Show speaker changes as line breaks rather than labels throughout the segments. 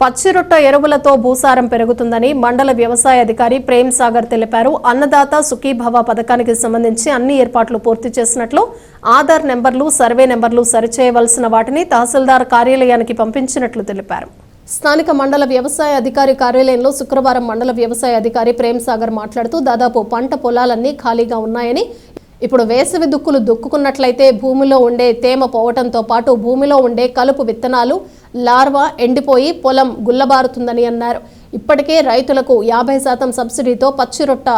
పచ్చిరొట్ట ఎరువులతో భూసారం పెరుగుతుందని మండల వ్యవసాయ అధికారి ప్రేమ్ సాగర్ తెలిపారు. అన్నదాత సుఖీభవ పథకానికి సంబంధించి అన్ని ఏర్పాట్లు పూర్తి చేసినట్లు ఆధార్ నెంబర్లు సర్వే నెంబర్లు సరిచేయవలసిన వాటిని తహసీల్దార్ కార్యాలయానికి పంపించినట్లు తెలిపారు. స్థానిక మండల వ్యవసాయ అధికారి కార్యాలయంలో శుక్రవారం మండల వ్యవసాయ అధికారి ప్రేమ్ సాగర్ మాట్లాడుతూ దాదాపు పంట పొలాలన్నీ ఖాళీగా ఉన్నాయని ఇప్పుడు వేసవి దుక్కులు దుక్కుకున్నట్లయితే భూమిలో ఉండే తేమ పోవటంతో పాటు భూమిలో ఉండే కలుపు విత్తనాలు లార్వా ఎండిపోయి పొలం గుల్లబారుతుందని అన్నారు. ఇప్పటికే రైతులకు యాభై శాతం సబ్సిడీతో పచ్చిరొట్ట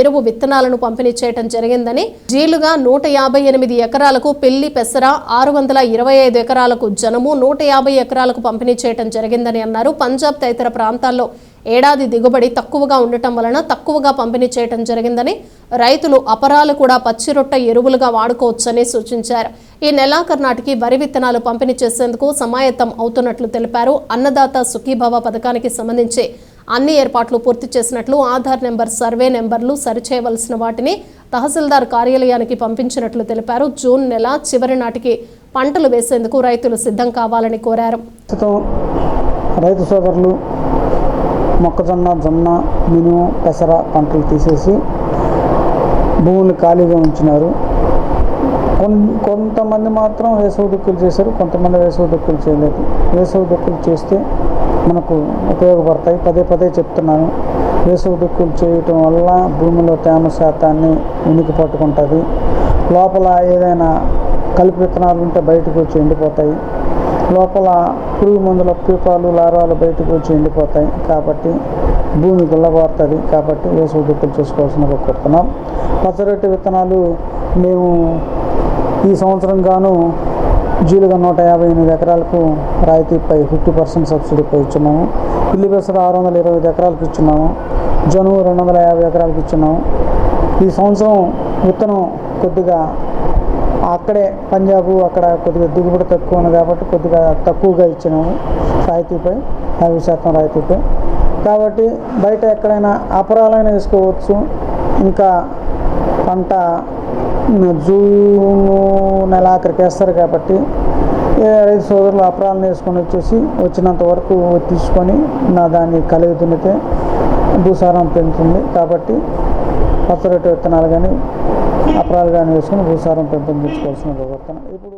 ఎరువు విత్తనాలను పంపిణీ చేయడం జరిగిందని జీలుగా నూట యాభై ఎనిమిది ఎకరాలకు పిల్లి పెసర ఆరు వందల ఇరవై ఐదు ఎకరాలకు జనము నూట యాభై ఎకరాలకు పంపిణీ చేయడం జరిగిందని అన్నారు. పంజాబ్ తదితర ప్రాంతాల్లో ఏడాది దిగుబడి తక్కువగా ఉండటం వలన తక్కువగా పంపిణీ చేయడం జరిగిందని రైతులు అపరాలు కూడా పచ్చిరొట్ట ఎరువులుగా వాడుకోవచ్చని సూచించారు. ఈ నెలాఖరు నాటికి వరి విత్తనాలు పంపిణీ చేసేందుకు సమాయత్తం అవుతున్నట్లు తెలిపారు. అన్నదాత సుఖీభవ పథకానికి సంబంధించి అన్ని ఏర్పాట్లు పూర్తి చేసినట్లు ఆధార్ నెంబర్ సర్వే నెంబర్లు సరిచేయవలసిన వాటిని తహసీల్దార్ కార్యాలయానికి పంపించినట్లు తెలిపారు. జూన్ నెల చివరి నాటికి పంటలు వేసేందుకు రైతులు సిద్ధం కావాలని కోరారు.
రైతు సోదరులు మొక్కజొన్న జొన్న మినుము పెసర పంటలు తీసేసి భూములు ఖాళీగా ఉంచినారు. కొంతమంది మాత్రం వేసవి దుక్కులు చేశారు కొంతమంది వేసవి దుక్కులు చేయలేదు. వేసవి దుక్కులు చేస్తే మనకు ఉపయోగపడతాయి. పదే పదే చెప్తున్నాను. వేసవి దుక్కులు చేయటం వల్ల భూమిలో తేమ శాతాన్ని ఉనికి పట్టుకుంటుంది. లోపల ఏదైనా కలుపు విత్తనాలు ఉంటే బయటకు వచ్చి ఎండిపోతాయి. లోపల పురుగు మందుల పీపాలు లారాలు బయటకు వచ్చి ఎండిపోతాయి. కాబట్టి భూమి గుల్లబారుతుంది. కాబట్టి వేసవి దుక్కులు చేసుకోవాల్సిన కోరుతున్నాం పచ్చరొట్టి విత్తనాలు మేము ఈ సంవత్సరం గాను జీలుగా నూట యాభై ఎనిమిది ఎకరాలకు రాయితీపై ఫిఫ్టీ పర్సెంట్ సబ్సిడీపై ఇచ్చున్నాము. పిల్లి పెసర ఆరు వందల ఇరవై ఐదు ఎకరాలకు ఇచ్చున్నాము. జనువు రెండు వందల యాభై ఎకరాలకు ఇచ్చున్నాము. ఈ సంవత్సరం విత్తనం కొద్దిగా అక్కడే పంజాబ్ అక్కడ కొద్దిగా దిగుబడి తక్కువ ఉంది కాబట్టి కొద్దిగా తక్కువగా ఇచ్చినాము రాయితీపై యాభై శాతం రాయితీపై. కాబట్టి బయట ఎక్కడైనా అపరాలైనా వేసుకోవచ్చు. ఇంకా పంట జూను నెల నెలాఖరికి వేస్తారు కాబట్టి రైతు సోదరులు అపరాలను వేసుకొని వచ్చేసి వచ్చినంత వరకు తీసుకొని నా దాన్ని కలిగి దున్నితే భూసారం పెంచుతుంది కాబట్టి పచ్చరొట్టె విత్తనాలు కానీ అప్రాలుగా కానీ భూసారం పెంపొందించుకోవాల్సిన ప్రవర్తన. ఇప్పుడు